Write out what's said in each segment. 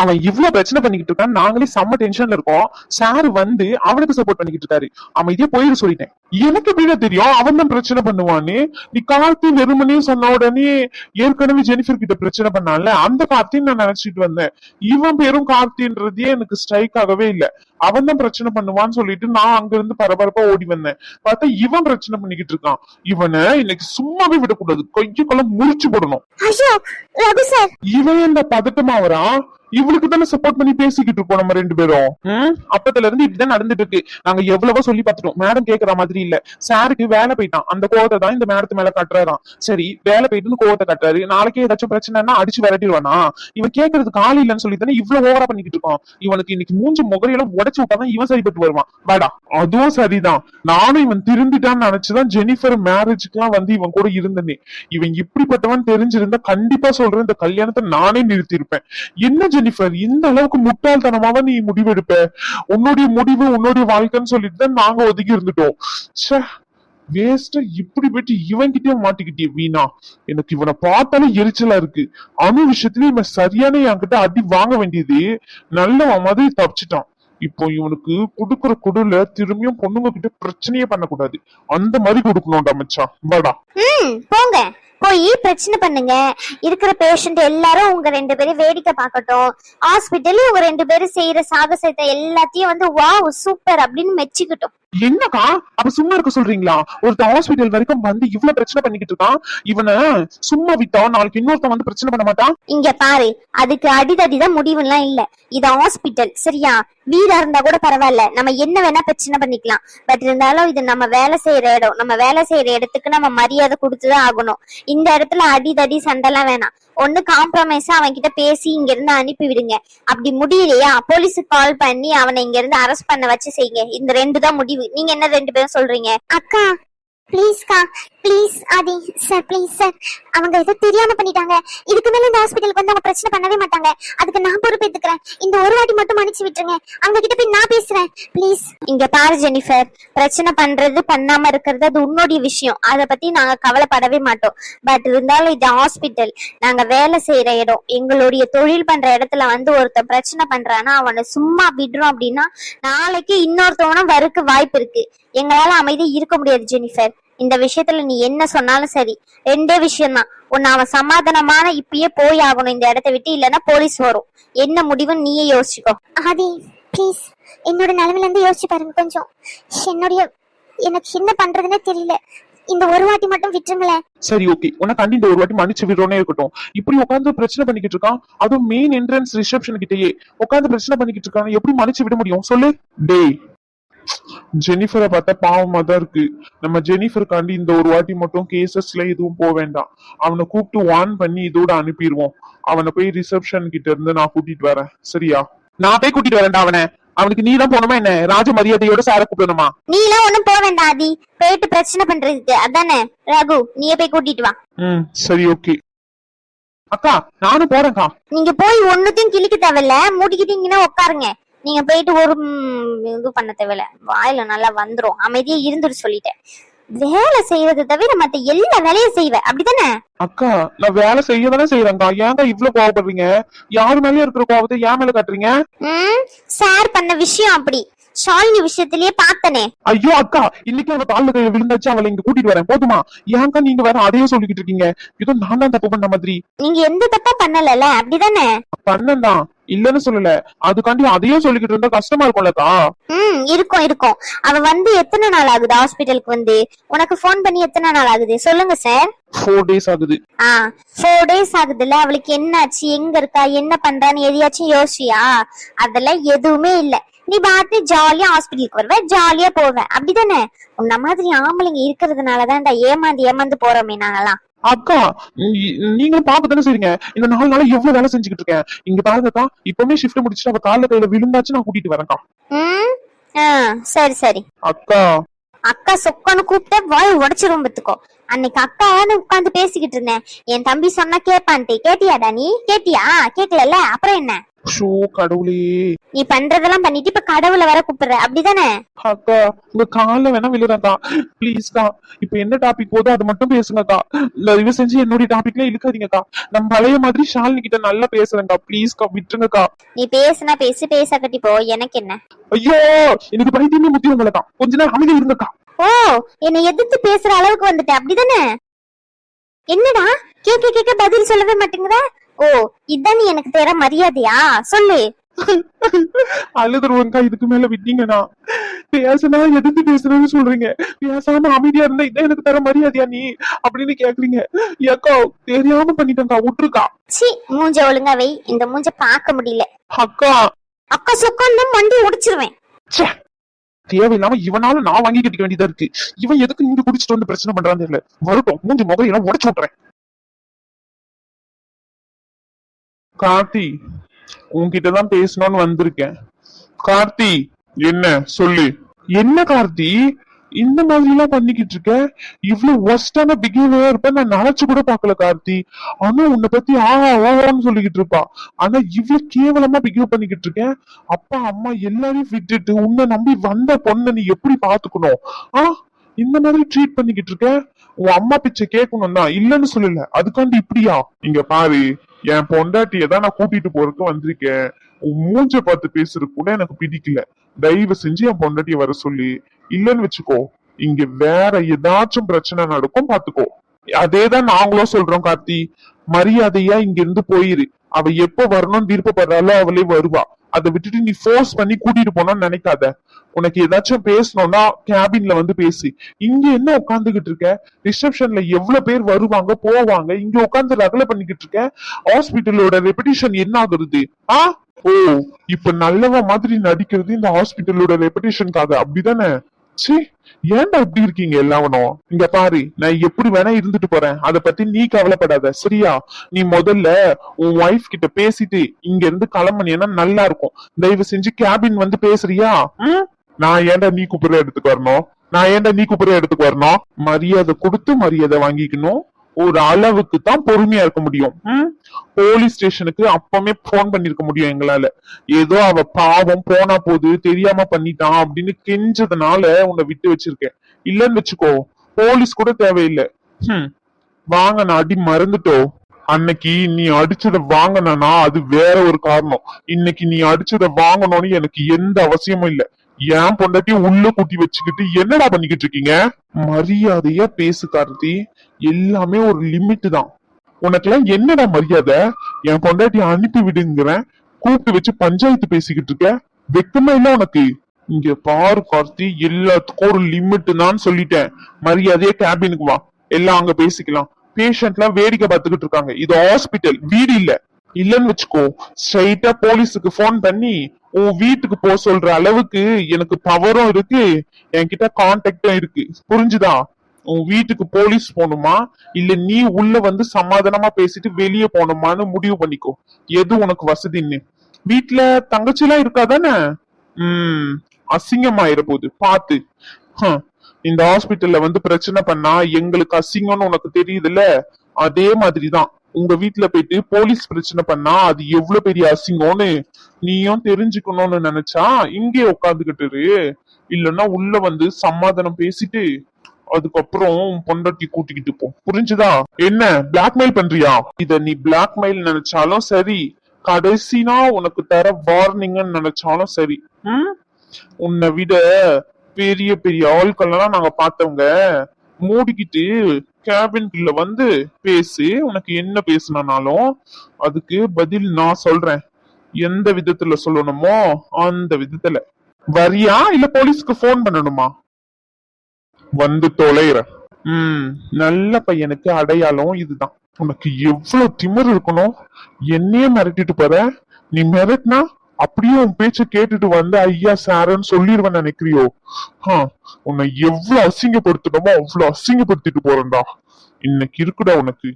அவன் இவ்வளவு பிரச்சனை பண்ணிக்கிட்டு இருக்கான் நாங்களே செம்ம டென்ஷன்ல இருக்கோம். சார் வந்து அவனுக்கு சப்போர்ட் பண்ணிக்கிட்டு இருக்காரு. அமைதியா போயிட சொல்லிட்டேன். எனக்கு எப்படிடா தெரியும்? அவன் தான் பிரச்சனை பண்ணுவான்னு. நீ கார்த்தி வெறுமனே சொன்ன உடனே ஏற்கனவே ஜெனிஃபர் கிட்ட பிரச்சனை பண்ணால அந்த கார்த்தின்னு நான் நினைச்சிட்டு வந்தேன். இவன் பேரும் கார்த்தின்றதே எனக்கு ஸ்ட்ரைக் ஆகவே இல்ல. அவன் தான் பிரச்சனை பண்ணுவான்னு சொல்லிட்டு நான் அங்க இருந்து பரபரப்பா ஓடி வந்தேன். பார்த்தா இவன் பிரச்சனை பண்ணிக்கிட்டு இருக்கான். இவனை இன்னைக்கு சும்மாவே விடக்கூடாது. கையுக்குள்ள முறிச்சு போடணும். இவன் என்ன பதட்டமா வரான்? இவளுக்கு தானே சப்போர்ட் பண்ணி பேசிக்கிட்டு இருக்கோம் நம்ம ரெண்டு பேரும்? அப்பத்துல இருந்து இப்படிதான் நடந்துட்டு இருக்கு. நாங்க எவ்வளவோ சொல்லி பார்த்துட்டோம். மேடம் கேக்குற மாதிரி இல்ல. சாருக்கு வேலை போயிட்டான். அந்த கோவத்தை தான் இந்த மேடத்து மேல கட்டுறாராம் சரி வேலை போயிட்டு கோவத்தை கட்டுறாரு. நாளைக்கே ஏதாச்சும் பிரச்சனைனா அடிச்சு விரட்டிடுவானா? இவன் கேக்குறதுக்கு ஆள் இல்லைன்னு சொல்லி தானே இவ்வளவு ஓவரா பண்ணிக்கிட்டு இருக்கோம் இவனுக்கு இன்னைக்கு மூஞ்சி முகரையெல்லாம் உடைச்சு விட்டாதான் இவன் சரிப்பட்டு வருவான். வாடா அதுவும் சரிதான். நானும் இவன் திருந்திட்டான்னு நினைச்சுதான் ஜெனிஃபர் மேரேஜுக்குலாம் வந்து இவன் கூட இருந்தனே. இவன் இப்படிப்பட்டவன் தெரிஞ்சிருந்தா கண்டிப்பா சொல்றேன் இந்த கல்யாணத்தை நானே நிறுத்தியிருப்பேன். என்ன ஜெனிஃபர் இந்த அளவுக்கு முட்டாள்தனமாக நீ முடிவெடுப்ப. உன்னுடைய முடிவு உன்னுடைய வாழ்க்கைன்னு சொல்லிட்டு தான் நாங்க ஒதுக்கி இருந்துட்டோம். வேஸ்டா இப்படி போயிட்டு இவன்கிட்டயே மாட்டிக்கிட்டே வீணா. எனக்கு இவனை பார்த்தாலே எரிச்சலா இருக்கு. அணு விஷயத்துல இவன் சரியான என்கிட்ட அடி வாங்க வேண்டியது நல்லவன் மாதிரி தப்பிச்சிட்டான். இப்போ இவனுக்கு கொடுக்குற குடுல திரும்பியும் பொண்ணுங்க கிட்ட பிரச்சனையே பண்ணக்கூடாது. அந்த மாதிரி கொடுக்கணும்டா மச்சான். வாடா. போங்க. போய் பிரச்சனை பண்ணுங்க. இருக்கிற பேஷண்ட் எல்லாரும் உங்க ரெண்டு பேரும் வேடிக்கை பார்க்கட்டும். ஹாஸ்பிட்டல்ல உங்க ரெண்டு பேரும் செய்யற சாகசத்தை எல்லாத்தையும் வந்து வாவ் சூப்பர் அப்படின்னு மெச்சிக்கிட்டோம். என்னக்கா? அப்ப சும்மா இருக்க சொல்றீங்களா? ஒருத்த ஹாஸ்பிட்டல் வரைக்கும் வந்து இவ்வளவு பிரச்சனை பண்ணிக்கிட்டு இருக்கான். இவனை சும்மா விட்டா நாளைக்கு இன்னொருத்தன் வந்து பிரச்சனை பண்ண மாட்டான்? இங்க பாரு அதுக்கு அடிதடி தான் முடிவுலாம் இல்ல. இது ஹாஸ்பிட்டல் சரியா? வீடா இருந்தா கூட பரவாயில்ல. நம்ம என்ன வேணா பிரச்சனை பண்ணிக்கலாம். பட் இருந்தாலும் இது நம்ம வேலை செய்யற இடம். நம்ம வேலை செய்யற இடத்துக்கு நம்ம மரியாதை கொடுத்துதான் ஆகணும். இந்த இடத்துல அடிதடி சண்டைலாம் வேணாம். ஒண்ணு காம்ப்ரமைஸா அவன் கிட்ட பேசி இங்க இருந்து அனுப்பி விடுங்க. அப்படி முடியலையா? போலீஸுக்கு கால் பண்ணி அவனை இங்க இருந்து அரெஸ்ட் பண்ண வச்சு செய்யுங்க. இந்த ரெண்டு தான் முடிவு. நீங்க என்ன ரெண்டு பேரும் சொல்றீங்க? அக்கா ப்ளீஸ்க்கா please Aadhi sir please sir அவங்க ஏதோ தெரியாம பண்ணிட்டாங்க. இதுக்கு மேல இந்த ஹாஸ்பிட்டலுக்கு வந்து அவங்க பிரச்சனை பண்ணவே மாட்டாங்க. அதுக்கு நான் பொறுப்பேத்துக்கிறேன் இந்த ஒரு வாட்டி மட்டும் மன்னிச்சு விட்டுருங்க. அவங்க கிட்ட போய் நான் பேசுறேன். ப்ளீஸ் இங்க பாரு ஜெனிஃபர் பிரச்சனை பண்றது பண்ணாம இருக்கிறது அது உன்னுடைய விஷயம். அதை பத்தி நாங்க கவலைப்படவே மாட்டோம். பட் இருந்தாலும் இது ஹாஸ்பிட்டல் நாங்க வேலை செய்யற இடம். எங்களுடைய தொழில் பண்ற இடத்துல வந்து ஒருத்தன் பிரச்சனை பண்றானா அவனை சும்மா விடுறோம் அப்படின்னா நாளைக்கு இன்னொருத்தவனும் வரக்கு வாய்ப்பு இருக்கு. எங்களால அமைதி இருக்க முடியாது ஜெனிஃபர் இந்த விஷயத்துல நீ என்ன சொன்னாலும் சரி ரெண்டே விஷயம்தான். ஒன்னு அவன் சமாதானமான இப்பயே போய் ஆகணும் இந்த இடத்த விட்டு இல்லைன்னா போலீஸ் வரும். என்ன முடிவுன்னு நீயே யோசிச்சுக்கோ. ஆதி ப்ளீஸ் என்னோட நிலைமையில இருந்து யோசிச்சு பாருங்க கொஞ்சம். என்னுடைய எனக்கு என்ன பண்றதுன்னே தெரியல. இந்த ஒரு வாட்டி மட்டும் விட்டுருங்களேன் சரி ஓகே உனக்கு அண்டி இந்த ஒரு வாட்டி மன்னிச்சு விடுறோனே இருக்கட்டும். இப்படி உட்காந்து பிரச்சனை பண்ணிக்கிட்டு இருக்கான். அதுவும் மெயின் என்ட்ரன்ஸ் ரிசப்ஷன் கிட்டயே. உட்காந்து பிரச்சனை பண்ணிக்கிட்டு இருக்கான். எப்படி மன்னிச்சு விட முடியும்? சொல்லு. டேய் ஜெனிஃபரை பார்த்தா பாவமா தான் இருக்கு. நம்ம ஜெனிஃபருக்காண்டி இந்த ஒரு வாட்டி மட்டும் கேசஸ்ல எதுவும் போக வேண்டாம். அவனை கூப்பிட்டு வான் பண்ணி இதோட அனுப்பிடுவோம் அவனை போய் ரிசப்ஷன் கிட்ட இருந்து நான் கூட்டிட்டு வரேன். சரியா? நான் போய் கூட்டிட்டு வரேன்டா அவனை. அவனுக்கு நீ தான் போகணுமா என்ன? ராஜ மரியாதையோட சார கூப்பிடணுமா? நீ எல்லாம் ஒண்ணும் போக வேண்டாம் ஆதி. போயிட்டு பிரச்சனை பண்றதுக்கு. அதானே? ரகு நீயே போய் கூட்டிட்டு வா. ம் சரி ஓகே. அக்கா நானும் போறேன்க்கா. நீங்க போய் ஒண்ணுத்தையும் கிழிக்க தேவையில்ல. மூடிக்கிட்டீங்கன்னா உட்காருங்க. நீங்க போயிட்டு ஒரு இது பண்ண தேவையில்ல. வாயில நல்லா வந்துரும். அமைதியா இருந்துட்டு சொல்லிட்டேன். வேலை செய்யறதை தவிர மத்த எல்லா வேலையும் செய்வேன் அப்படிதானே அக்கா நான் வேலை செய்ய தானே செய்யறேன்க்கா ஏன்க்கா இவ்ளோ கோவப்படுறீங்க? யாரு மேலயும் இருக்கிற கோவத்தை ஏன் மேல காட்டுறீங்க? சார் பண்ண விஷயம் அப்படி. ஷாலினி விஷயத்திலேயே பார்த்தனே. ஐயோ அக்கா இன்னைக்கு அவ கால்ல கை விழுந்தாச்சு அவளை இங்க கூட்டிட்டு வரேன். போதுமா? ஏன்க்கா நீங்க வேற அதையே சொல்லிக்கிட்டு இருக்கீங்க. ஏதோ நான் தான் தப்பு பண்ண மாதிரி. நீங்க எந்த தப்பும் பண்ணலல அப்படிதானே? பண்ணந்தான் இல்லன்னு சொல்லல. அதுக்காண்டி அதையும் சொல்லிக்கிட்டு இருந்தா கஷ்டமா இருக்கும்லக்கா ம் இருக்கும் இருக்கும். அவ வந்து எத்தனை நாள் ஆகுது ஹாஸ்பிட்டலுக்கு வந்து? உனக்கு ஃபோன் பண்ணி எத்தனை நாள் ஆகுது? சொல்லுங்க சார் ஃபோர் டேஸ் ஆகுது. ஆ ஃபோர் டேஸ் ஆகுதுல்ல? அவளுக்கு என்னாச்சு? எங்க இருக்கா? என்ன பண்றான்னு எதையாச்சும் யோசியா அதெல்லாம் எதுவுமே இல்ல. நீ பாட்டு ஜாலியா ஹாஸ்பிட்டலுக்கு வருவ ஜாலியா போவ. அப்படிதானே? உன்ன மாதிரி ஆம்பளைங்க இருக்கிறதுனாலதான்டா ஏமாந்து ஏமாந்து போறோமே நாங்கெல்லாம். அக்கா நீ- நீங்களும் பாக்க தானே செய்றீங்க? இந்த நாலு நாளா எவ்வளவு வேலை செஞ்சுக்கிட்டு இருக்கேன்? இங்க பாருங்கக்கா இப்பவுமே ஷிஃப்ட் முடிச்சுட்டு அவ கால்ல கையில விழுந்தாச்சு நான் கூட்டிட்டு வரேன்க்கா. சரி சரி. அக்கா. அக்கா சொக்கன்னு கூப்பிட்ட வாய் உடைச்சிரும் பத்துக்கோ. அன்னைக்கு அக்கான்னு உட்கார்ந்து பேசிக்கிட்டு இருந்தேன். என் தம்பி சொன்னா கேப்பான்ட்டு. கேட்டியாடா நீ? கேட்டியா? கேட்கல அப்புறம் என்ன? ஷோ கடவுளே. நீ பண்றதெல்லாம் பண்ணிட்டு இப்ப கடவுளை வர கூப்பிடுற. அப்படிதானே? அக்கா உங்க கால வேணா விழுறக்கா ப்ளீஸ்க்கா இப்ப என்ன டாபிக் போதோ அது மட்டும் பேசுங்கக்கா. தயவு செஞ்சு என்னுடைய டாபிக்ல இழுக்காதீங்கக்கா. நம்ம பழைய மாதிரி ஷாலினி கிட்ட நல்லா பேசுறேன்க்கா. ப்ளீஸ்க்கா விட்டுருங்கக்கா. நீ பேசுனா பேசு பேசாக்கட்டி போ. எனக்கு என்ன? ஐயோ எனக்கு பைத்தியமே முத்தி உங்களக்கா கொஞ்ச நேரம் அமைதி இருங்கக்கா. ஓ என்னை எதிர்த்து பேசுற அளவுக்கு வந்துட்ட. அப்படிதானே? என்னடா? கேட்க கேட்க பதில் சொல்லவே மாட்டேங்கிற? ஓ இதான் நீ எனக்கு தேர மரியாதையா? சொல்லு. அழுதுருவங்கக்கா இதுக்கு மேல விட்டீங்கன்னா. பேசுனா எதிர்த்து பேசுறேன்னு சொல்றீங்க. பேசாம அமைதியா இருந்தா இதான் எனக்கு தர மரியாதையா நீ? அப்படின்னு கேக்குறீங்க. ஏக்கா தெரியாம பண்ணிட்டேன்க்கா விட்டுருக்கா. சி மூஞ்ச ஒழுங்கா வை. இந்த மூஞ்ச பார்க்க முடியல. அக்கா. அக்கா சொக்கன்னு மண்டி உடைச்சிருவேன். ச்சே. தேவையில்லாம இவனால நான் வாங்கி கட்டிக்க வேண்டியதா இருக்கு. இவன் எதுக்கு இங்க குடிச்சிட்டு வந்து பிரச்சனை பண்றான்னு தெரியல. வரட்டும் மூஞ்சி முகையெல்லாம் உடைச்சு விட்டுறேன். கார்த்தி உன்கிட்டதான் பேசணும்னு வந்திருக்கேன். கார்த்தி என்ன சொல்லு. என்ன கார்த்தி? இந்த மாதிரி எல்லாம் பண்ணிக்கிட்டு இருக்க? இவ்வளவு ஒஸ்டான பிஹேவியர் இருப்ப நான் நினைச்சு கூட பாக்கல கார்த்தி. ஆனா உன்னை பத்தி ஆஹா ஓவரான்னு சொல்லிக்கிட்டு இருப்பா. ஆனா இவ்வளவு கேவலமா பிஹேவ் பண்ணிக்கிட்டு இருக்கேன். அப்பா அம்மா எல்லாரையும் விட்டுட்டு உன்னை நம்பி வந்த பொண்ணை நீ எப்படி பாத்துக்கணும் ஆ? இந்த மாதிரி ட்ரீட் பண்ணிக்கிட்டு இருக்க? உன் அம்மா பிச்சை கேட்கணும் தான் இல்லன்னு சொல்லல. அதுக்காண்டி இப்படியா? இங்க பாரு. என் பொண்டாட்டிய தான் நான் கூட்டிட்டு போறதுக்கு வந்திருக்கேன். உன் மூஞ்ச பார்த்து பேசுறது கூட எனக்கு பிடிக்கல. தயவு செஞ்சு என் பொண்டாட்டிய வர சொல்லி. இல்லன்னு வச்சுக்கோ இங்க வேற ஏதாச்சும் பிரச்சனை நடக்கும் பாத்துக்கோ அதேதான் நாங்களும் சொல்றோம் கார்த்தி. மரியாதையா இங்க இருந்து போயிரு. அவ எப்ப வரணும்னு விருப்பப்படுறாளோ அவளே வருவா. அதை விட்டுட்டு நீ ஃபோர்ஸ் பண்ணி கூட்டிட்டு போனோம்னு நினைக்காத. உனக்கு ஏதாச்சும் பேசணும்னா கேபின்ல வந்து பேசி. இங்க என்ன உட்காந்துகிட்டு இருக்க? ரிசப்ஷன்ல எவ்வளவு பேர் வருவாங்க போவாங்க? இங்க உட்காந்து ரகலை பண்ணிக்கிட்டு இருக்க? ஹாஸ்பிட்டலோட ரெபடிஷன் என்ன ஆகுறது? ஆ? ஓ இப்ப நல்லவ மாதிரி நடிக்கிறது இந்த ஹாஸ்பிட்டலோட ரெபடிஷனுக்காக அப்படிதானே? ச்சீ ஏன்டா இப்படி இருக்கீங்க எல்லாவனும்? இங்க பாரு நான் எப்படி வேணா இருந்துட்டு போறேன். அத பத்தி நீ கவலைப்படாத சரியா? நீ முதல்ல உன் ஒய்ஃப் கிட்ட பேசிட்டு இங்க இருந்து கிளம்புனீன்னா நல்லா இருக்கும். தயவு செஞ்சு கேபின் வந்து பேசுறியா? ம்? நான் ஏன்டா நீ கூப்பிடுற இடத்துக்கு வரணும்? நான் ஏன்டா நீ கூப்பிடுற இடத்துக்கு வரணும்? மரியாதை கொடுத்து மரியாதை வாங்கிக்கணும். ஒரு அளவுக்கு தான் பொறுமையா இருக்க முடியும்? போலீஸ் ஸ்டேஷனுக்கு அப்பமே போன் பண்ணிருக்க முடியும் எங்களால. ஏதோ அவ பாவம் போனா போது தெரியாம பண்ணிட்டான் அப்படின்னு கெஞ்சதுனால உன்னை விட்டு வச்சிருக்கேன். இல்லன்னு வச்சுக்கோ போலீஸ் கூட தேவையில்லை. ஹம். வாங்க நான் அடி மறந்துட்டோ? அன்னைக்கு நீ அடிச்சத வாங்கினா அது வேற ஒரு காரணம். இன்னைக்கு நீ அடிச்சத வாங்கணும்னு எனக்கு எந்த அவசியமும் இல்ல. என் பொண்டாட்டி உள்ள கூட்டி வச்சுக்கிட்டு என்னடா பண்ணிக்கிட்டு இருக்கீங்க? மரியாதையா பேசு கார்த்தி. எல்லாமே ஒரு லிமிட் தான். உனக்கெல்லாம் என்னடா மரியாதை? என் பொண்டாட்டி அனுப்பி விடுங்கிறேன். கூப்பிட்டு வச்சு பஞ்சாயத்து பேசிக்கிட்டு இருக்க. வெக்கமே இல்ல உனக்கு? இங்க பாரு கார்த்தி. எல்லாத்துக்கும் ஒரு லிமிட் தான் சொல்லிட்டேன். மரியாதையா கேபினுக்கு வா. எல்லாம் அங்க பேசிக்கலாம். பேஷண்ட்லாம் வேடிக்கை பார்த்துக்கிட்டு இருக்காங்க. இது ஹாஸ்பிட்டல் வீடு இல்ல. இல்லன்னு வச்சுக்கோ ஸ்ட்ரைட்டா போலீஸுக்கு ஃபோன் பண்ணி உன் வீட்டுக்கு போக சொல்ற அளவுக்கு எனக்கு பவரும் இருக்கு. என்கிட்ட கான்டாக்டும் இருக்கு. புரிஞ்சுதா? உன் வீட்டுக்கு போலீஸ் போகணுமா? இல்ல நீ உள்ள வந்து சமாதானமா பேசிட்டு வெளியே போகணுமான்னு முடிவு பண்ணிக்கோ. எது உனக்கு வசதின்னு? வீட்டுல தங்கச்சி எல்லாம் இருக்காதானே? உம் அசிங்கமாயிர போகுது. பாத்து. இந்த ஹாஸ்பிட்டல்ல வந்து பிரச்சனை பண்ணா எங்களுக்கு அசிங்கம்னு உனக்கு தெரியுதுல்ல? அதே மாதிரிதான். உங்க வீட்டுல போயிட்டு போலீஸ் பிரச்சனை பண்ணா அது எவ்வளவு பெரிய அசிங்கம்னு நீயும் தெரிஞ்சுக்கணும்னு நினைச்சா இங்கே உட்காந்துக்கிட்டு இரு. இல்லைன்னா உள்ள வந்து சமாதானம் பேசிட்டு அதுக்கப்புறம் பொண்டாட்டி கூட்டிக்கிட்டு போ. புரிஞ்சுதா? என்ன பிளாக்மெயில் பண்றியா? இத நீ பிளாக்மெயில் நினைச்சாலும் சரி கடைசினா உனக்கு தர வார்னிங்னு நினைச்சாலும் சரி. உம் உன்னை விட பெரிய பெரிய ஆட்கள்லாம் நாங்க பார்த்தவங்க மூடிக்கிட்டு கேபின்குள்ள வந்து பேசி உனக்கு என்ன பேசணும்னாலும் அதுக்கு பதில் நான் சொல்றேன். எந்த விதத்துல சொல்லணுமோ அந்த விதத்துல. வரியா இல்ல போலீஸ்க்கு ஃபோன் பண்ணணுமா? வந்து தொலைற. உம் நல்ல பையனுக்கு அடையாளம் இதுதான். உனக்கு எவ்வளவு திமிர் இருக்கணும்? என்னையே மிரட்டிட்டு போற? நீ மிரட்டினா அப்படியே உன் பேச்ச கேட்டுட்டு வந்து ஐயா சாரன்னு சொல்லிடுவேன் நினைக்கிறியோ? ஆ, உன்னை எவ்வளவு அசிங்கப்படுத்தணுமோ அவ்வளவு அசிங்கப்படுத்திட்டு போறேன்டா. இன்னைக்கு இருக்குடா உனக்கு.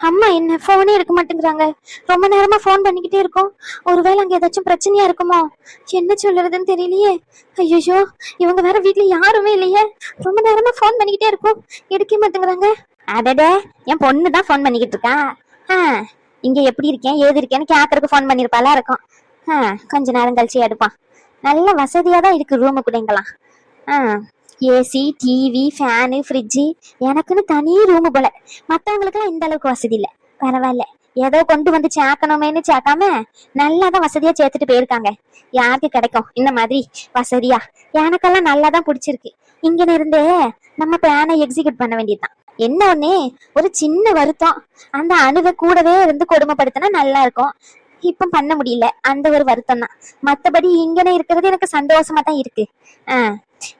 அம்மா என்ன போனே எடுக்க மாட்டேங்கிறாங்க. ரொம்ப நேரமா ஃபோன் பண்ணிக்கிட்டே இருக்கோம். ஒருவேளை அங்க ஏதாச்சும் பிரச்சனையா இருக்குமோ? என்ன சொல்லுறதுன்னு தெரியலையே. ஐயோ இவங்க வேற வீட்ல யாருமே இல்லையே. ரொம்ப நேரமா ஃபோன் பண்ணிக்கிட்டே இருக்கோம். எடுக்க மாட்டேங்கிறாங்க. அடடே என் பொண்ணு தான் ஃபோன் பண்ணிக்கிட்டு இருக்கா? ஆ. இங்க எப்படி இருக்கேன்? ஏது இருக்கேன்னு கேக்கறக்கு ஃபோன் பண்ணிருப்பாளா? இருக்கும். ஆ கொஞ்ச நேரம் கழிச்சு எடுப்பான். நல்ல வசதியா தான் இருக்கு ரூமு கூட ஆ ஏசி டிவி ஃபேனு ஃப்ரிட்ஜு எனக்குன்னு தனி ரூமு போல. மற்றவங்களுக்குலாம் இந்த அளவுக்கு வசதி இல்லை. பரவாயில்ல. ஏதோ கொண்டு வந்து சேர்க்கணுமேனு சேர்க்காம நல்லா தான் வசதியா சேர்த்துட்டு போயிருக்காங்க. யாருக்கு கிடைக்கும்? இந்த மாதிரி வசதியா. எனக்கெல்லாம் நல்லா தான் பிடிச்சிருக்கு. இங்க இருந்தே நம்ம பிளானை எக்ஸிக்யூட் பண்ண வேண்டியதுதான். என்ன ஒண்ணு ஒரு சின்ன வருத்தம். அந்த அணுவை கூடவே இருந்து கொடுமைப்படுத்தினா நல்லா இருக்கும் இப்போ பண்ண முடியல. அந்த ஒரு வருத்தம் தான் மற்றபடி இங்கனே இருக்கிறது எனக்கு சந்தோஷமா தான் இருக்கு. ஆஹ்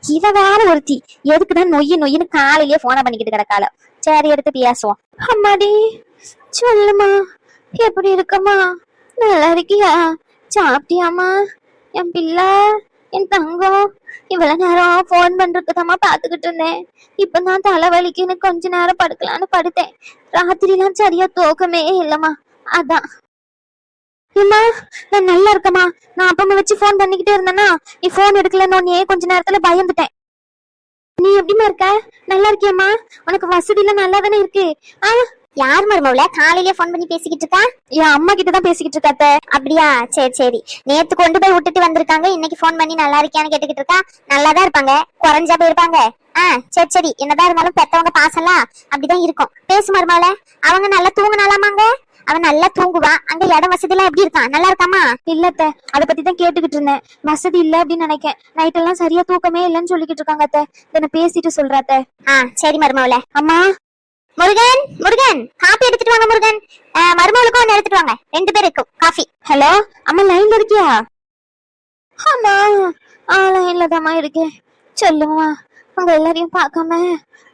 இவ வேற ஒருத்தி. எதுக்குதான் நொய்யு நொய்யுன்னு காலையிலேயே போனை பண்ணிக்கிட்டு கிடக்கால சரி எடுத்து பேசுவோம். அம்மாடி சொல்லுமா. எப்படி இருக்கம்மா? நல்லா இருக்கியா? சாப்பிட்டியாம்மா? என் பிள்ளை? என் தங்கம் இவ்வளவு நேரம் ஃபோன் பண்றதுக்குதாம்மா பாத்துக்கிட்டு இருந்தேன். இப்பதான் தலைவலிக்குன்னு கொஞ்ச நேரம் படுக்கலான்னு படுத்தேன். ராத்திரிலாம் சரியா தூக்கமே இல்லம்மா. அதான். அம்மா நான் நல்லா இருக்கம்மா. நான் அப்பமா வச்சு ஃபோன் பண்ணிக்கிட்டே இருந்தேன்னா நீ ஃபோன் எடுக்கலன்னு கொஞ்ச நேரத்துல பயந்துட்டேன். நீ எப்படிம்மா இருக்க? நல்லா இருக்கியம்மா? உனக்கு வசதிலாம் நல்லா தானே இருக்கு? ஆ யார் மருமவுல காலையிலே ஃபோன் பண்ணி பேசிக்கிட்டு இருக்கா? என் அம்மா கிட்ட தான் பேசிக்கிட்டு இருக்காத்த அப்படியா? சரி சரி. நேத்து கொண்டு போய் விட்டுட்டு வந்திருக்காங்க. இன்னைக்கு ஃபோன் பண்ணி நல்லா இருக்கியான்னு கேட்டுக்கிட்டு இருக்கா? நல்லா தான் இருப்பாங்க. குறைஞ்சா போயிருப்பாங்க. ஆ சரி சரி. என்னதான் இருந்தாலும் பெத்தவங்க பாசலாம் அப்படிதான் இருக்கும். பேசு மருமவுல அவங்க நல்லா தூங்குனாலாமாங்க? அவன் நல்லா தூங்குவான் அங்க இடம் வசதி எல்லாம் எப்படி இருக்கான்? நல்லா இருக்காமா? இல்லத்த அத பத்தி தான் கேட்டுக்கிட்டு இருந்தேன். வசதி இல்ல அப்படின்னு நினைக்கேன். நைட் எல்லாம் சரியா தூக்கமே இல்லைன்னு சொல்லிக்கிட்டு இருக்காங்க அத்த. இதை பேசிட்டு சொல்றாத்த ஆ சரி மருமவள. அம்மா முருகன் முருகன். காபி எடுத்துட்டு வாங்க முருகன். மருமகளுக்கும் ஒன்னு எடுத்துட்டு வாங்க. ரெண்டு பேருக்கும் காஃபி ஹலோ அம்மா லைன்ல இருக்கியா? அம்மா ஆ லைன்ல தாம்மா இருக்கேன் சொல்லுமா உங்க எல்லாரையும் பார்க்காம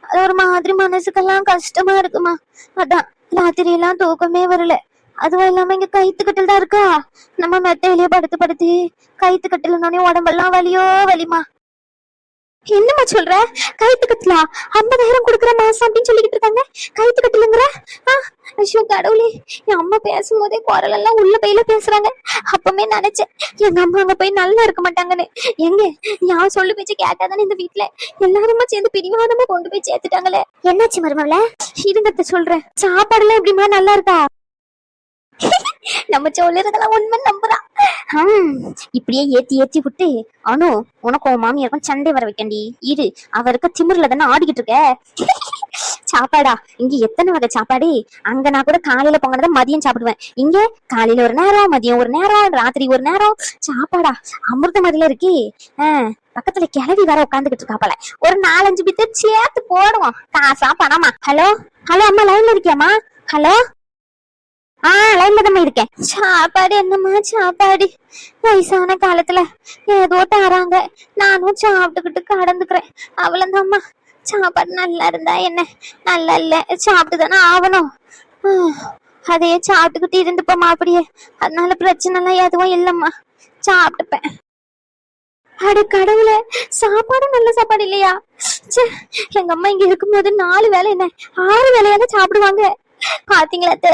அது ஒரு மாதிரி மனசுக்கெல்லாம் கஷ்டமா இருக்குமா? அதான் ராத்திரி எல்லாம் தூக்கமே வரல. அதுவும் இல்லாம இங்க கைத்து கட்டில் தான் இருக்கா? நம்ம மெத்தையிலேயே படுத்து படுத்து கைத்து கட்டில் உடம்பெல்லாம் வலியோ வலிமா என்னம்மா சொல்ற? கைத்து கட்டலா ஐம்பதாயிரம் கொடுக்குற மாசம் அப்படின்னு சொல்லிக்கிட்டு இருக்காங்க. கைத்து கட்டலுங்கிற ஆ ஐயோ கடவுளே. என் அம்மா பேசும்போதே குரல் எல்லாம் உள்ள பையில பேசுறாங்க. அப்பமே நினைச்சேன் எங்க அம்மா அங்க போய் நல்லா இருக்க மாட்டாங்கன்னு. எங்க? யார் சொல்லு பேச்சு கேட்டாதானே இந்த வீட்டுல எல்லாருமா சேர்ந்து பிடிவாதமா கொண்டு போய் சேர்த்துட்டாங்களே. என்னாச்சு மருமவள இருங்கத்த சொல்றேன். சாப்பாடுலாம் எப்படிமா நல்லா இருக்கா? நம்ம சொல்லுறதெல்லாம் உண்மை நம்புறான் ஹம், இப்படியே ஏத்தி ஏத்தி விட்டு அனு உனக்கும் உன் மாமியாருக்கும் சண்டை வர வைக்கண்டி. இரு அவருக்கு திமிர்ல தானே ஆடிக்கிட்டு இருக்க. சாப்பாடா இங்க எத்தனை வகை சாப்பாடு? அங்க நான் கூட காலையில பொங்கினதை மதியம் சாப்பிடுவேன். இங்க காலையில ஒரு நேரம் மதியம் ஒரு நேரம் ராத்திரி ஒரு நேரம். சாப்பாடா அமிர்த மாதிரில இருக்கே. ஆஹ் பக்கத்துல கிளவி வேற உட்காந்துக்கிட்டு இருக்காப்பல ஒரு நாலஞ்சு பித்து சேர்த்து போடுவோம். காசா பணமா. ஹலோ ஹலோ அம்மா லைன்ல இருக்கியாமா ஹலோ? ஆ லைன்ல தான் இருக்கேன். சாப்பாடு என்னம்மா சாப்பாடு? வயசான காலத்துல ஏதோ தராங்க. நானும் சாப்பிட்டுக்கிட்டு கடந்துக்கிறேன். அவ்வளவுதாம்மா சாப்பாடு நல்லா இருந்தா என்ன? நல்லா இல்ல. சாப்பிட்டு தானே ஆகணும். ஆ, அதே சாப்பிட்டுக்கிட்டு இருந்துப்போம்மா அப்படியே அதனால பிரச்சனை எல்லாம் எதுவும் இல்லைம்மா. சாப்பிட்டுப்பேன். அட கடவுள சாப்பாடு நல்ல சாப்பாடு இல்லையா? ச்சே எங்க அம்மா இங்க இருக்கும்போது நாலு வேலை என்ன? ஆறு வேலையாவது சாப்பிடுவாங்க. பாத்தீங்களா அத்தை?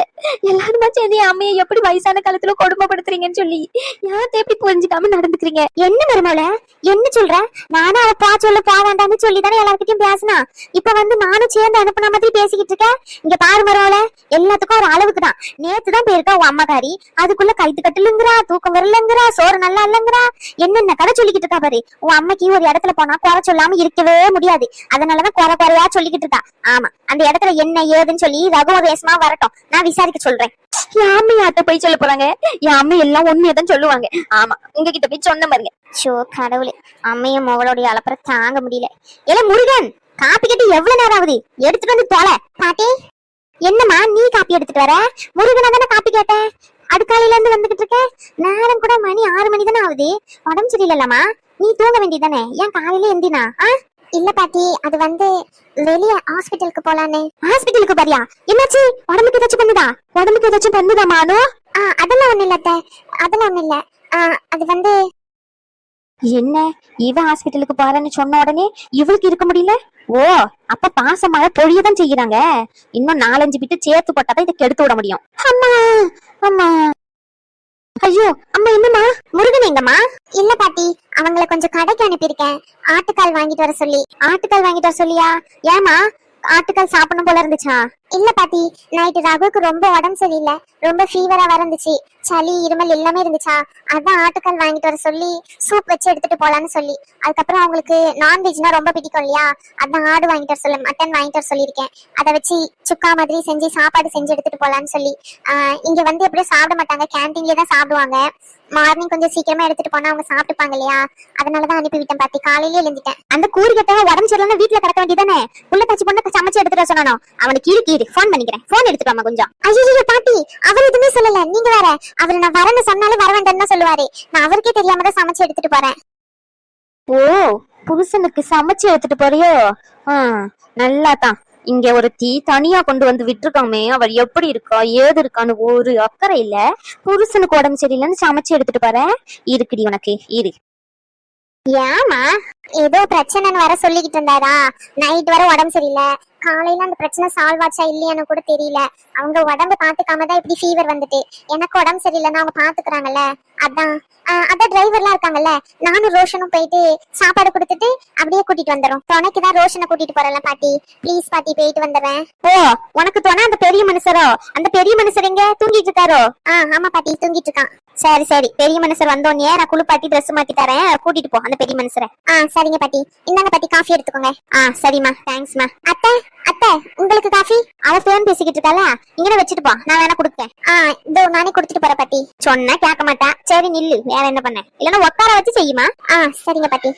எல்லாருமா சேர்ந்து என் அம்மையை எப்படி வயசான காலத்துல கொடுமைப்படுத்துறீங்கன்னு சொல்லி யார்த்த எப்படி புரிஞ்சுக்காம நடந்துக்கிறீங்க என்ன மருமல என்ன சொல்ற? நானும் அவ பா சொல்ல பா வேண்டாம்னு சொல்லி தானே எல்லார்கிட்டயும் பேசினா. இப்ப வந்து நானும் சேர்ந்து அனுப்புன மாதிரி பேசிக்கிட்டு இருக்கேன் இங்க பாரு மருமல எல்லாத்துக்கும் ஒரு அளவுக்கு தான் நேத்து தான் போயிருக்கா உன் அம்மாக்காரி அதுக்குள்ள கைத்து கட்டலுங்கிறா தூக்கம் வரலங்கிறா சோறு நல்லா இல்லங்கிறா. என்னென்ன கதை சொல்லிக்கிட்டு இருக்கா பாரு. உன் அம்மைக்கு ஒரு இடத்துல போனா குறை சொல்லாம இருக்கவே முடியாது. அதனாலதான் குறை குறையா சொல்லிக்கிட்டு இருக்கா. ஆமா அந்த இடத்துல என்ன ஏதுன்னு சொல்லி ரகுவதேசமா வரட்டும். நான் விசாரிக்க சொல்றேன். என் அம்மையாட்ட போய் சொல்ல போறாங்க? என் அம்மை எல்லாம் உண்மையதான் சொல்லுவாங்க. ஆமா உங்ககிட்ட போய் சொன்ன பாருங்க ஷோ கடவுளே. அம்மையும் அவளுடைய அலப்பற தாங்க முடியல. ஏல முருகன் காப்பி கட்டி எவ்வளவு நேரம் ஆகுது? எடுத்துட்டு வந்து தொலை. பாட்டி என்னம்மா நீ காப்பி எடுத்துட்டு வர? முருகனா தானே காப்பி கேட்டேன் அடுக்காலையில இருந்து வந்துகிட்டு இருக்க? நேரம் கூட மணி ஆறு மணி தானே ஆகுது. உடம்பு சரியில்லம்மா நீ தூங்க வேண்டியதானே ஏன் காலையில எந்தினா? ஆ? இல்ல பாட்டி அது வந்து வெளிய ஹாஸ்பிட்டலுக்கு போலான்னு. ஹாஸ்பிட்டலுக்கு பாரியா என்னாச்சு? உடம்புக்கு ஏதாச்சும் பண்ணுதா? உடம்புக்கு ஏதாச்சும் பண்ணுதா மானு அதெல்லாம் ஒண்ணு இல்ல. அதெல்லாம் ஒண்ணு இல்ல. அது வந்து என்ன? இவ ஹாஸ்பிட்டலுக்கு போறேன்னு சொன்ன உடனே இவளுக்கு இருக்க முடியல? ஓ அப்ப பாசமழை பொழியதான் செய்யறாங்க. இன்னும் நாலஞ்சு பிட்டு சேர்த்து போட்டாதான் இதை கெடுத்து விட முடியும். அம்மா அம்மா. ஐயோ அம்மா என்னம்மா? முருகன் எங்கம்மா? இல்ல பாட்டி அவங்கள கொஞ்சம் கடைக்கு அனுப்பியிருக்கேன். ஆட்டுக்கால் வாங்கிட்டு வர சொல்லி. ஆட்டுக்கால் வாங்கிட்டு வர சொல்லியா? ஏமா ஆட்டுக்கால் சாப்பிடணும் போல இருந்துச்சா? இல்ல பாட்டி நைட்டு ரகுக்கு ரொம்ப உடம்பு சரியில்லை. ரொம்ப ஃபீவரா வரந்துச்சு சளி இருமல் எல்லாமே இருந்துச்சா? அதான் ஆட்டுக்கால் வாங்கிட்டு வர சொல்லி சூப் வச்சு எடுத்துட்டு போலான்னு சொல்லி. அதுக்கப்புறம் அவங்களுக்கு நான்வெஜ்னா ரொம்ப பிடிக்கும் இல்லையா? அதான் ஆடு வாங்கிட்டு வர சொல்லி மட்டன் வாங்கிட்டு வர சொல்லியிருக்கேன். அதை வச்சு சுக்கா மாதிரி செஞ்சு சாப்பாடு செஞ்சு எடுத்துட்டு போலான்னு சொல்லி. ஆஹ் இங்க வந்து எப்படியும் சாப்பிட மாட்டாங்க. கேன்டீன்லயே தான் சாப்பிடுவாங்க. மார்னிங் கொஞ்சம் சீக்கிரமா எடுத்துட்டு போனா அவங்க சாப்பிட்டுப்பாங்க இல்லையா? அதனாலதான் அனுப்பி விட்டேன் பாட்டி. காலையிலே எழுந்துட்டேன். அந்த கூறு கட்டவன் உடம்பு சரியில்லைன்னா வீட்டுல கிடக்க வேண்டியதானே உள்ள தச்சு பொண்ணு சமைச்சு எடுத்துட்டு வர சொன்னானோ? அவனுக்கு இரு ஃபோன் பண்ணிக்கிறேன். ஃபோன் எடுத்துட்டு வாமா கொஞ்சம்? ஐயோ பாட்டி அவர் எதுவுமே சொல்லல. நீங்க வேற அவர் நான் வரேன்னு சொன்னாலே வர வேண்டாம்னு சொல்லுவாரு. நான் அவருக்கே தெரியாம தான் சமைச்சு எடுத்துட்டு போறேன். ஓ புருஷனுக்கு சமைச்சு எடுத்துட்டு போறியோ? நல்லா தான் இங்க ஒரு தீ தனியா கொண்டு வந்து விட்டுருக்காமே. அவர் எப்படி இருக்கா ஏது இருக்கான்னு ஒரு அக்கறை இல்ல. புருஷனுக்கு உடம்பு சரியில்லைன்னு சமைச்சு எடுத்துட்டு போற. இருக்குடி உனக்கு இரு. ஏமா ஏதோ பிரச்சனைன்னு வர சொல்லிக்கிட்டு இருந்தாரா? நைட் வர உடம்பு சரியில்லை. காலையில அந்த பிரச்சனை சால்வ் ஆச்சா இல்லையான்னு கூட தெரியல. அவங்க உடம்பு பாத்துக்காம தான் இப்படி ஃபீவர் வந்துட்டு. எனக்கு உடம்பு சரியில்லைன்னா அவங்க பாத்துக்கிறாங்கல்ல அதான். ஆஹ் அதான் டிரைவர்லாம் இருக்காங்கல்ல? நானும் ரோஷனும் போயிட்டு சாப்பாடு கொடுத்துட்டு அப்படியே கூட்டிட்டு வந்துடும் துணைக்கு தான் ரோஷனை கூட்டிட்டு போறேன்ல பாட்டி. ப்ளீஸ் பாட்டி போயிட்டு வந்துடுறேன். ஓ உனக்கு தோணா அந்த பெரிய மனுஷரோ? அந்த பெரிய மனுஷர் எங்க? தூங்கிட்டு இருக்காரோ? ஆ ஆமா பாட்டி. தூங்கிட்டு இருக்கான். சரி சரி. பெரிய மனுஷர் வந்தோடனே நான் குளிப்பாட்டி ட்ரெஸ் மாத்தி தரேன். கூட்டிட்டு போ அந்த பெரிய மனுஷரை. ஆ சரிங்க பாட்டி. இந்தாங்க பாட்டி. காஃபி எடுத்துக்கோங்க. ஆ சரிம்மா. தேங்க்ஸ்மா அத்தை உங்களுக்கு காஃபி? அவ ஃபோன் பேசிக்கிட்டு இருக்கால இங்கே வச்சுட்டு போ. நான் வேணா கொடுத்தேன் ஆ இதோ நானே கொடுத்துட்டு போறேன் பாட்டி. சொன்னா கேட்க மாட்டேன் சரி நில்லு. வேற என்ன பண்ண? இல்லன்னா உட்கார வச்சு செய்யுமா? ஆ சரிங்க பாட்டி.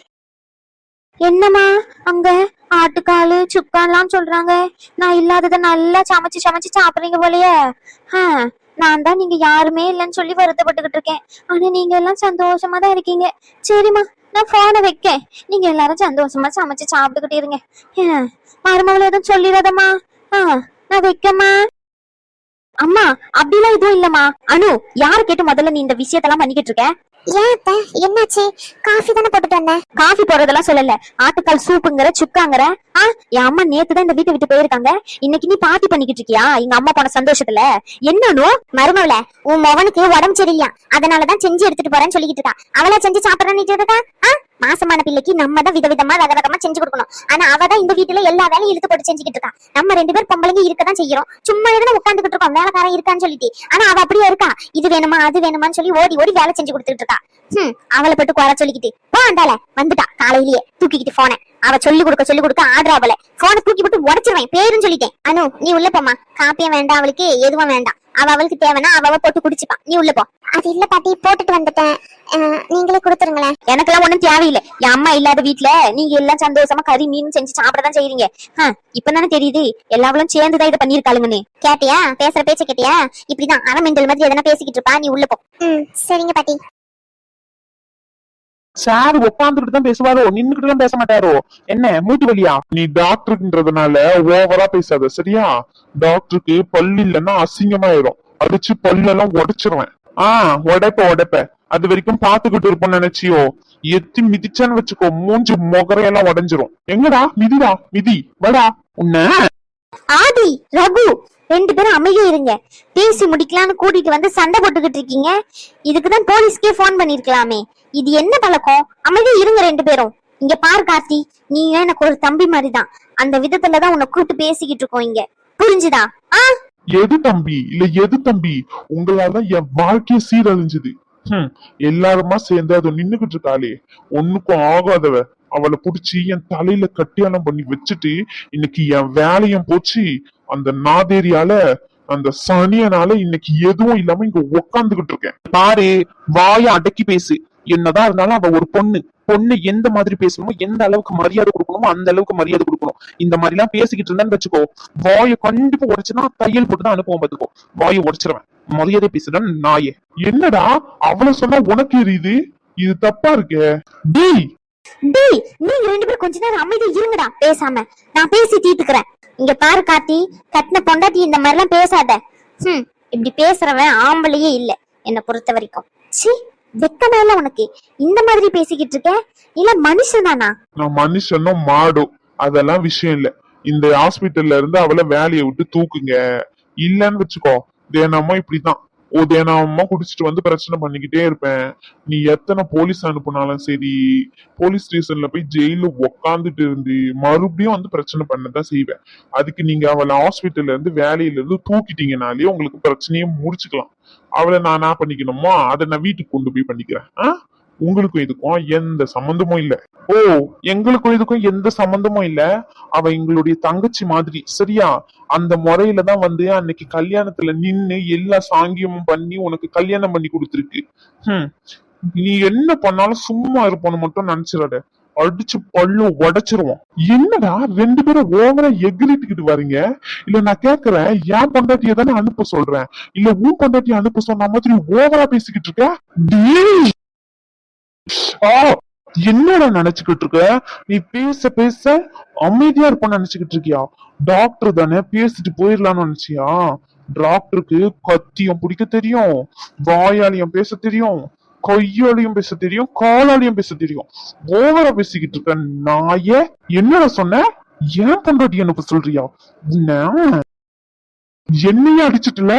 என்னம்மா? அங்க ஆட்டுக்காலு சுக்கான்லாம் சொல்றாங்க. நான் இல்லாதத நல்லா சமைச்சு சமைச்சு சாப்பிடுறீங்க போலயே. நான் தான் நீங்க யாருமே இல்லைன்னு சொல்லி வருத்தப்பட்டுக்கிட்டு இருக்கேன். ஆனா நீங்க எல்லாம் சந்தோஷமா தான் இருக்கீங்க. சரிம்மா நான் போனை வைக்கேன். நீங்க எல்லாரும் சந்தோஷமா சமைச்சு சாப்பிட்டுக்கிட்டு இருங்க. மருமகள் எதுவும் சொல்லிடாதம்மா. ஆ நான் வைக்கம்மா. அம்மா அப்படிலாம் எதுவும் இல்லம்மா. அனு யாரு கேட்டு முதல்ல நீ இந்த விஷயத்தெல்லாம் பண்ணிக்கிட்டு இருக்க? ஏன் அத்தை? என்னாச்சு? காஃபி தானே போட்டுட்டு வந்தேன். காஃபி போடுறதெல்லாம் சொல்லல. ஆட்டுக்கால் சூப்புங்கிற சுக்காங்கிற. ஆ என் அம்மா நேத்து தான் இந்த வீட்டை விட்டு போயிருக்காங்க. இன்னைக்கு நீ பார்ட்டி பண்ணிக்கிட்டு இருக்கியா? எங்க அம்மா போன சந்தோஷத்துல. என்னன்னு மருமவள உன் மவனுக்கு உடம்பு சரியில்லையா? அதனாலதான் செஞ்சு எடுத்துட்டு போறேன்னு சொல்லிக்கிட்டு இருக்கா. அவளா செஞ்சு சாப்பிடறேன்னு இருக்கா? ஆ? மாசமான பிள்ளைக்கு நம்ம தான் விதவிதமா ரகரகமா செஞ்சு கொடுக்கணும். ஆனா அவ தான் இந்த வீட்டுல எல்லா வேலையும் இழுத்து போட்டு செஞ்சுக்கிட்டு இருக்கா. நம்ம ரெண்டு பேர் பொம்பளைங்க இருக்கதான் செய்யறோம். சும்மா எதுனா உட்காந்துக்கிட்டு இருக்கோம். வேலைக்காரன் இருக்கான்னு சொல்லிட்டு. ஆனா அவ அப்படியே இருக்கா. இது வேணுமா அது வேணுமான்னு சொல்லி ஓடி ஓடி வேலை செஞ்சு கொடுத்துட்டு இருக்கா. ஹம் அவளை போட்டு குறை சொல்லிக்கிட்டு. வா அந்தால வந்துட்டா. காலையிலேயே தூக்கிக்கிட்டு போன அவ சொல்லி கொடுக்க சொல்லி கொடுக்க ஆடுறா அவளை போனை தூக்கி போட்டு உடச்சிருவேன். பேருன்னு சொல்லிட்டேன். அனு நீ உள்ள போமா காப்பியம் வேண்டாம் அவளுக்கு எதுவும் வேண்டாம். அவ அவளுக்கு தேவைன்னா அவ அவ போட்டு குடிச்சுப்பா. நீ உள்ள போ. அது இல்ல பாட்டி போட்டுட்டு வந்துட்டேன். நீங்களே கொடுத்துருங்களேன். எனக்கெல்லாம் ஒண்ணும் தேவையில்லை. என் அம்மா இல்லாத வீட்ல நீங்க எல்லாம் சந்தோஷமா கறி மீன் செஞ்சு சாப்பிடதான் செய்றீங்க. ஆ, இப்பதானே தெரியுது. எல்லாவளும் சேர்ந்துதான் இதை பண்ணிருக்காளுங்கன்னு கேட்டியா? பேசுற பேச்ச கேட்டியா? இப்படிதான் அரமெண்டல் மாதிரி எதனா பேசிக்கிட்டு இருப்பா. நீ உள்ள போ. ம் சரிங்க பாட்டி. சார் உட்காந்துட்டு தான் பேசுவாரோ? நின்னுக்கிட்டு தான் பேச மாட்டாரோ என்ன மூட்டு வலியா? நீ டாக்டருக்குன்றதுனால ஓவரா பேசாத சரியா? டாக்டருக்கு பல்லு இல்லைன்னா அசிங்கமாயிரும். அடிச்சு பல்லெல்லாம் உடைச்சிருவேன். ஆ உடைப்ப உடைப்ப. அது வரைக்கும் பாத்துக்கிட்டு இருப்போம்னு நினைச்சியோ? எத்தி மிதிச்சான்னு வச்சுக்கோ மூஞ்சி முகரையெல்லாம் உடைஞ்சிரும். எங்கடா? மிதிடா மிதி. வடா. உன்ன? ஆதி ரகு ரெண்டு பேரும் அமைதியா இருங்க. பேசி முடிக்கலாம்னு கூட்டிட்டு வந்து சண்டை போட்டுக்கிட்டு இருக்கீங்க. இதுக்குதான் போலீஸ்க்கே ஃபோன் பண்ணிருக்கலாமே இது என்ன பழக்கம்? அமைதியா இருங்க ரெண்டு பேரும். இங்க பாரு கார்த்தி நீ எனக்கு ஒரு தம்பி மாதிரி தான் அந்த விதத்துல தான் உன்னை கூப்பிட்டு பேசிக்கிட்டு இருக்கோம் இங்க. புரிஞ்சுதா? ஆ? எது தம்பி? இல்ல எது தம்பி? உங்களாலதான் என் வாழ்க்கைய சீரழிஞ்சுது. எல்லாருமா சேர்ந்து அதை நின்னுகிட்டு இருக்காளே. ஒண்ணுக்கும் ஆகாதவ. அவளை புடிச்சு என் தலையில கட்டியாலம் பண்ணி வச்சுட்டு இன்னைக்கு என் வேலையும் போச்சு. அந்த நாதேரியால அந்த சனியனால இன்னைக்கு எதுவும் இல்லாம இங்க உக்காந்துகிட்டு இருக்கேன். பாரு வாய அடக்கி பேசு. என்னதான் இருந்தாலும் அவ ஒரு பொண்ணு. பொண்ணு எந்த மாதிரி பேசணுமோ எந்த அளவுக்கு மரியாதை கொடுக்கணுமோ அந்த அளவுக்கு மரியாதை கொடுக்கணும். இந்த மாதிரி எல்லாம் பேசிக்கிட்டு இருந்தான்னு வச்சுக்கோ வாயை கண்டிப்பா உடைச்சுன்னா தையல் போட்டு தான் அனுப்புவோம் பாத்துக்கோ வாயை உடைச்சிருவேன். மரியாதை பேசுறேன் நாயே. என்னடா? அவ்வளவு சொன்னா உனக்கு இது இது தப்பா இருக்கு. டேய்! டேய் நீங்க ரெண்டு பேரும் கொஞ்ச நேரம் அமைதியா இருங்கடா. பேசாம. நான் பேசி தீர்த்துக்கிறேன். இங்க பாரு கார்த்தி கட்டின பொண்டாட்டி இந்த மாதிரி எல்லாம் பேசாத. ஹம் இப்படி பேசுறவன் ஆம்பளையே இல்ல என்ன பொறுத்த வரைக்கும். சி வெக்கமே இல்ல உனக்கு. இந்த மாதிரி பேசிக்கிட்டு இருக்க? இல்ல மனுஷனானா நான் மனுஷனும் மாடும் அதெல்லாம் விஷயம் இல்ல. இந்த ஹாஸ்பிட்டல்ல இருந்து அவளை வேலையை விட்டு தூக்குங்க. இல்லன்னு வச்சுக்கோ தினமும் இப்படிதான் ஓ தினமும் குடிச்சிட்டு வந்து பிரச்சனை பண்ணிக்கிட்டே இருப்பேன். நீ எத்தனை போலீஸ் அனுப்புனாலும் சரி போலீஸ் ஸ்டேஷன்ல போய் ஜெயில உக்காந்துட்டு இருந்து மறுபடியும் வந்து பிரச்சனை பண்ணதான் செய்வேன். அதுக்கு நீங்க அவளை ஹாஸ்பிட்டல்ல இருந்து வேலையில இருந்து தூக்கிட்டீங்கனாலே உங்களுக்கு பிரச்சனையை முடிச்சுக்கலாம். அவளை நான் என்ன பண்ணிக்கணுமோ அதை நான் வீட்டுக்கு கொண்டு போய் பண்ணிக்கிறேன். ஆ? உங்களுக்கும் இதுக்கும் எந்த சம்மந்தமும் இல்ல. ஓ எங்களுக்கும் இதுக்கும் எந்த சம்பந்தமும் இல்ல. அவ எங்களுடைய தங்கச்சி மாதிரி. சரியா? அந்த முறையில தான் வந்து அன்னைக்கு கல்யாணத்துல நின்னு எல்லா சாங்கியமும் பண்ணி உனக்கு கல்யாணம் பண்ணி கொடுத்துருக்கு. ஹம். நீ என்ன பண்ணாலும் சும்மா இருப்போன்னு மட்டும் நினைச்சிடாத. அடிச்சு பல்லு உடைச்சிருவோம். என்னடா ரெண்டு பேரும் ஓவரா எகிரிட்டுக்கிட்டு வரீங்க? இல்ல நான் கேக்குறேன் என் பொண்டாட்டிய தானே அனுப்ப சொல்றேன். இல்ல உன் பொண்டாட்டிய அனுப்ப சொன்ன மாதிரி ஓவரா பேசிக்கிட்டு இருக்க? என்னடா நினைச்சுக்கிட்டு இருக்க? நீ பேச பேச அமைதியா இருப்பான்னு நினைச்சுக்கிட்டு இருக்கியா? டாக்டர் தானே பேசிட்டு போயிடலாம்னு நினைச்சியா? டாக்டருக்கு கத்தியம் பிடிக்க தெரியும் வாயாலியம் பேச தெரியும். கையாலையும் பேச தெரியும் காலாலையும் பேச தெரியும். ஓவரா பேசிக்கிட்டு இருக்க நாயே என்னடா சொன்ன? ஏன் பொண்டாட்டி அனுப்ப சொல்றியா? என்னையே அடிச்சிட்டுல?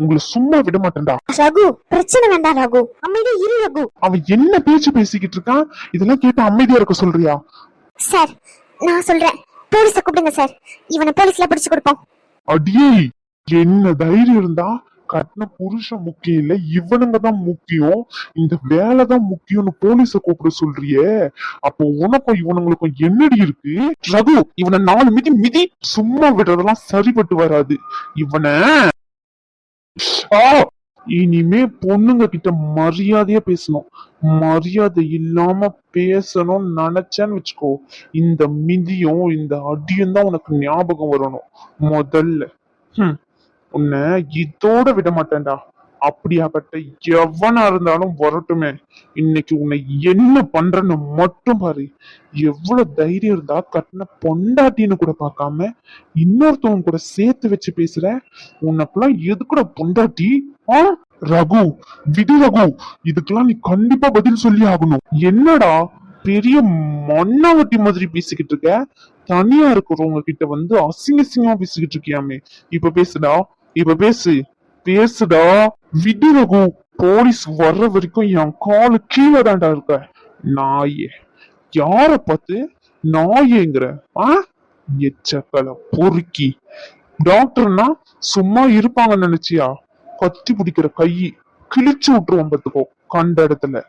உங்களை சும்மா விட மாட்டேன்டா. ரகு பிரச்சனை வேண்டாம் ரகு. அமைதியா இரு ரகு. அவன் என்ன பேச்சு பேசிக்கிட்டு இருக்கான்? இதெல்லாம் கேட்டு அமைதியா இருக்க சொல்றியா? சார் நான் சொல்றேன். போலீஸ கூப்பிடுங்க சார். இவனை போலீஸ்ல பிடிச்சு கொடுப்போம். அடியே என்ன தைரியம் இருந்தா கட்டின புருஷன் முக்கியம் இல்ல இவனுங்க தான் முக்கியம். இந்த வேலை தான் முக்கியம்னு போலீஸ கூப்பிட சொல்றியே. அப்போ உனக்கும் இவனுங்களுக்கும் என்னடி இருக்கு? ரகு இவனை நாலு மிதி மிதி சும்மா விடுறதெல்லாம் சரிப்பட்டு வராது. இவனை இனிமே பொண்ணுங்க கிட்ட மரியாதையா பேசணும். மரியாதை இல்லாம பேசணும்னு நினைச்சேன்னு வச்சுக்கோ. இந்த மிதியும் இந்த அடியும் தான் உனக்கு ஞாபகம் வரணும். முதல்ல. ஹம், உன்னை இதோட விட மாட்டேன்டா. அப்படியாப்பட்ட எவனா இருந்தாலும் வரட்டுமே. இன்னைக்கு உன்னை என்ன பண்றன்னு மட்டும் பாரு. எவ்வளவு தைரியம் இருந்தா கட்டின பொண்டாட்டின்னு கூட பார்க்காம இன்னொருத்தவங்க கூட சேர்த்து வச்சு பேசுற. உனக்குலாம் எது கூட பொண்டாட்டி? ஆ? ரகு விடு ரகு. இதுக்கெல்லாம் நீ கண்டிப்பா பதில் சொல்லி ஆகணும். என்னடா பெரிய மண்ணாவட்டி மாதிரி பேசிக்கிட்டு இருக்க? தனியா இருக்கிறவங்க கிட்ட வந்து அசிங்க அசிங்கமா பேசிக்கிட்டு இருக்கியாமே. இப்ப பேசுடா. இப்ப பேசு. பேசுடா. விடு ரகு போலீஸ் வர்ற வரைக்கும் என் காலு கீழே தாண்டா இருக்க. நாயே. யார பார்த்து நாயேங்கிற? ஆ? எச்சக்கல பொறுக்கி. டாக்டர்னா சும்மா இருப்பாங்க நினைச்சியா? கத்தி பிடிக்கிற கை கிழிச்சு விட்டுருவோம் பார்த்துக்கோ. கண்ட இடத்துல.